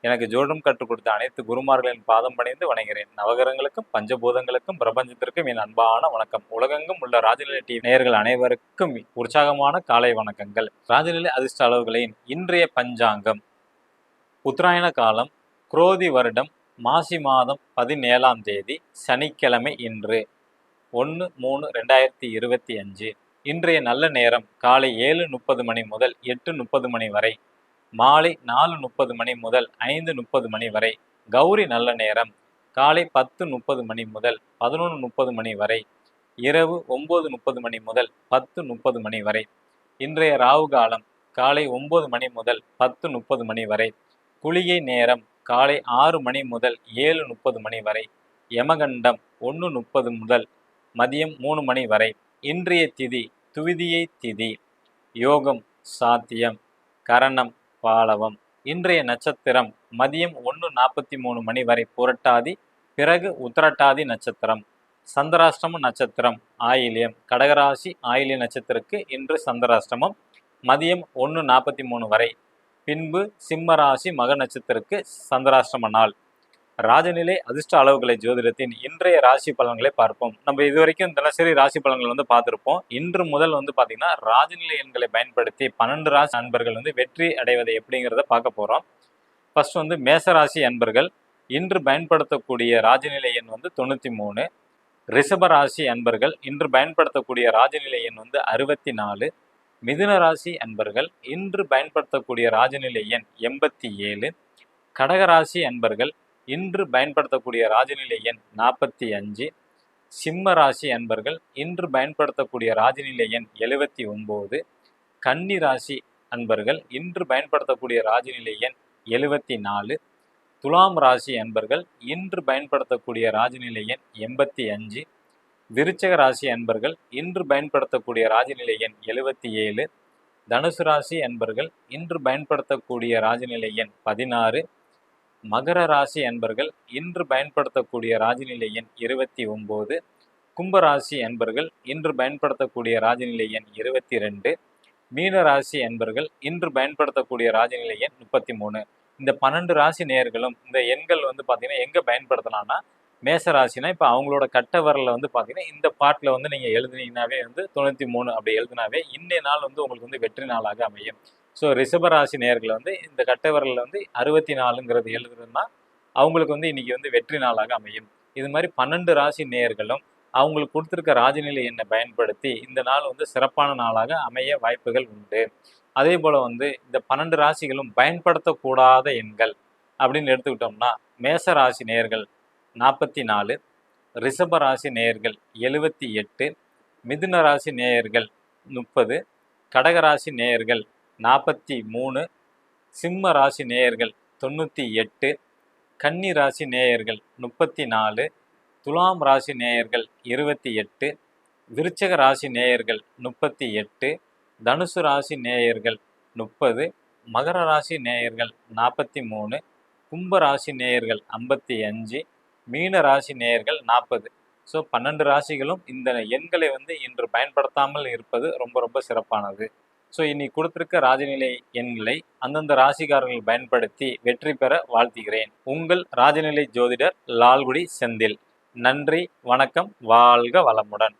எனக்கு ஜோடம் கற்றுக் கொடுத்த அனைத்து குருமார்களின் பாதம் பணிந்து வணங்குகிறேன். நவகரங்களுக்கும் பஞ்சபூதங்களுக்கும் பிரபஞ்சத்திற்கும் என் அன்பான வணக்கம். உலகெங்கும் உள்ள ராஜநிலை டிவி நேயர்கள் அனைவருக்கும் உற்சாகமான காலை வணக்கங்கள். ராஜநிலை அதிர்ஷ்ட அளவுகளின் இன்றைய பஞ்சாங்கம். உத்தராயண காலம் குரோதி வருடம் மாசி மாதம் பதினேழாம் தேதி சனிக்கிழமை இன்று. ஒன்று மூணு ரெண்டாயிரத்தி இருபத்தி அஞ்சு. இன்றைய நல்ல நேரம் காலை ஏழு முப்பது மணி முதல் எட்டு முப்பது மணி வரை. மாலை நாலு முப்பது மணி முதல் ஐந்து முப்பது மணி வரை கௌரி நல்ல நேரம். காலை பத்து முப்பது மணி முதல் பதினொன்று முப்பது மணி வரை இரவு ஒம்பது முப்பது மணி முதல் பத்து முப்பது மணி வரை. இன்றைய ராவு காலம் காலை ஒம்பது மணி முதல் பத்து முப்பது மணி வரை. குளிகை நேரம் காலை ஆறு மணி முதல் ஏழு முப்பது மணி வரை. யமகண்டம் ஒன்று முப்பது முதல் மதியம் மூணு மணி வரை. இன்றைய திதி துவிதியை திதி. யோகம் சாத்தியம். கரணம் பாலவம். இன்றைய நட்சத்திரம் மதியம் ஒன்று நாற்பத்தி மூணு மணி வரை புரட்டாதி பிறகு உத்திரட்டாதி நட்சத்திரம். சந்திராஷ்டம நட்சத்திரம். ஆயிலியம். கடகராசி ஆயிலிய நட்சத்திரக்கு இன்று சந்திராஷ்டமம். மதியம் ஒன்று நாற்பத்தி மூணு வரை. பின்பு சிம்மராசி மக நட்சத்திரக்கு சந்திராஷ்டம நாள். ராஜநிலை அதிர்ஷ்ட அளவுகளை ஜோதிடத்தின் இன்றைய ராசி பலன்களை பார்ப்போம். நம்ம இதுவரைக்கும் தினசரி ராசி பலன்கள் வந்து பார்த்துருப்போம். இன்று முதல் வந்து பார்த்தீங்கன்னா ராஜநிலை எண்களை பயன்படுத்தி பன்னெண்டு ராசி அன்பர்கள் வந்து வெற்றி அடைவதை எப்படிங்கிறத பார்க்க போகிறோம் ஃபர்ஸ்ட் வந்து மேசராசி அன்பர்கள். இன்று பயன்படுத்தக்கூடிய ராஜநிலை எண் வந்து தொண்ணூற்றி மூணு. ரிஷப ராசி அன்பர்கள். இன்று பயன்படுத்தக்கூடிய ராஜநிலை எண் வந்து அறுபத்தி நாலு. மிதுன ராசி அன்பர்கள். இன்று பயன்படுத்தக்கூடிய ராஜநிலை எண் எண்பத்தி ஏழு. கடகராசி அன்பர்கள். இன்று பயன்படுத்தக்கூடிய ராஜநிலை எண் நாற்பத்தி அஞ்சு. சிம்ம ராசி அன்பர்கள் இன்று பயன்படுத்தக்கூடிய ராஜநிலை எண் எழுபத்தி ஒம்பது. கன்னி ராசி அன்பர்கள் இன்று பயன்படுத்தக்கூடிய ராஜநிலை எண் எழுபத்தி நாலு. துலாம் ராசி அன்பர்கள் இன்று பயன்படுத்தக்கூடிய ராஜநிலை எண் எண்பத்தி அஞ்சு. விருச்சக ராசி அன்பர்கள் இன்று பயன்படுத்தக்கூடிய ராஜநிலை எண் எழுபத்தி ஏழு. தனுசு ராசி அன்பர்கள் இன்று பயன்படுத்தக்கூடிய ராஜநிலை எண் பதினாறு. மகர ராசி அன்பர்கள் இன்று பயன்படுத்தக்கூடிய ராஜநிலை எண் இருபத்தி ஒம்பது. கும்பராசி அன்பர்கள் இன்று பயன்படுத்தக்கூடிய ராஜநிலை எண் இருபத்தி ரெண்டு. மீன ராசி அன்பர்கள் இன்று பயன்படுத்தக்கூடிய ராஜநிலை எண் முப்பத்தி மூணு. இந்த பன்னெண்டு ராசி நேர்களும் இந்த எண்கள் வந்து பார்த்தீங்கன்னா எங்கே பயன்படுத்தலாம்னா மேச ராசினா இப்போ அவங்களோட கட்ட வரல வந்து பார்த்தீங்கன்னா இந்த பாட்டில் வந்து நீங்கள் எழுதுனீங்கனாவே வந்து தொண்ணூற்றி மூணு அப்படி எழுதுனாவே இன்னைய நாள் வந்து உங்களுக்கு வந்து வெற்றி நாளாக அமையும். ஸோ ரிஷபராசி நேர்களை வந்து இந்த கட்டவரில் வந்து அறுபத்தி நாலுங்கிறது எழுதுறதுன்னா அவங்களுக்கு வந்து இன்னைக்கு வந்து வெற்றி நாளாக அமையும். இது மாதிரி பன்னெண்டு ராசி நேர்களும் அவங்களுக்கு கொடுத்துருக்க ராஜநிலை எண்ணை பயன்படுத்தி இந்த நாள் வந்து சிறப்பான நாளாக அமைய வாய்ப்புகள் உண்டு. அதே போல் வந்து இந்த பன்னெண்டு ராசிகளும் பயன்படுத்தக்கூடாத எண்கள் அப்படின்னு எடுத்துக்கிட்டோம்னா மேச ராசி நேர்கள் நாற்பத்தி நாலு ரிஷப ராசி நேயர்கள் எழுபத்தி எட்டு மிதுன ராசி நேயர்கள் முப்பது கடகராசி நேயர்கள் நாற்பத்தி மூணு சிம்ம ராசி நேயர்கள் தொண்ணூற்றி எட்டு கன்னி ராசி நேயர்கள் முப்பத்தி நாலு துலாம் ராசி நேயர்கள் இருபத்தி எட்டு விருச்சக ராசி நேயர்கள் முப்பத்தி எட்டு தனுசு ராசி நேயர்கள் முப்பது மகர ராசி நேயர்கள் நாற்பத்தி மூணு கும்ப ராசி நேயர்கள் ஐம்பத்தி அஞ்சு மீன ராசி நேயர்கள் நாற்பது ஸோ பன்னெண்டு ராசிகளும் இந்த எண்களை வந்து இன்று பயன்படுத்தாமல் இருப்பது ரொம்ப ரொம்ப சிறப்பானது. ஸோ இன்னைக்கு கொடுத்துருக்க ராஜநிலை எண்களை அந்தந்த ராசிக்காரர்கள் பயன்படுத்தி வெற்றி பெற வாழ்த்துகிறேன். உங்கள் ராஜநிலை ஜோதிடர் லால்குடி செந்தில். நன்றி வணக்கம் வாழ்க வளமுடன்.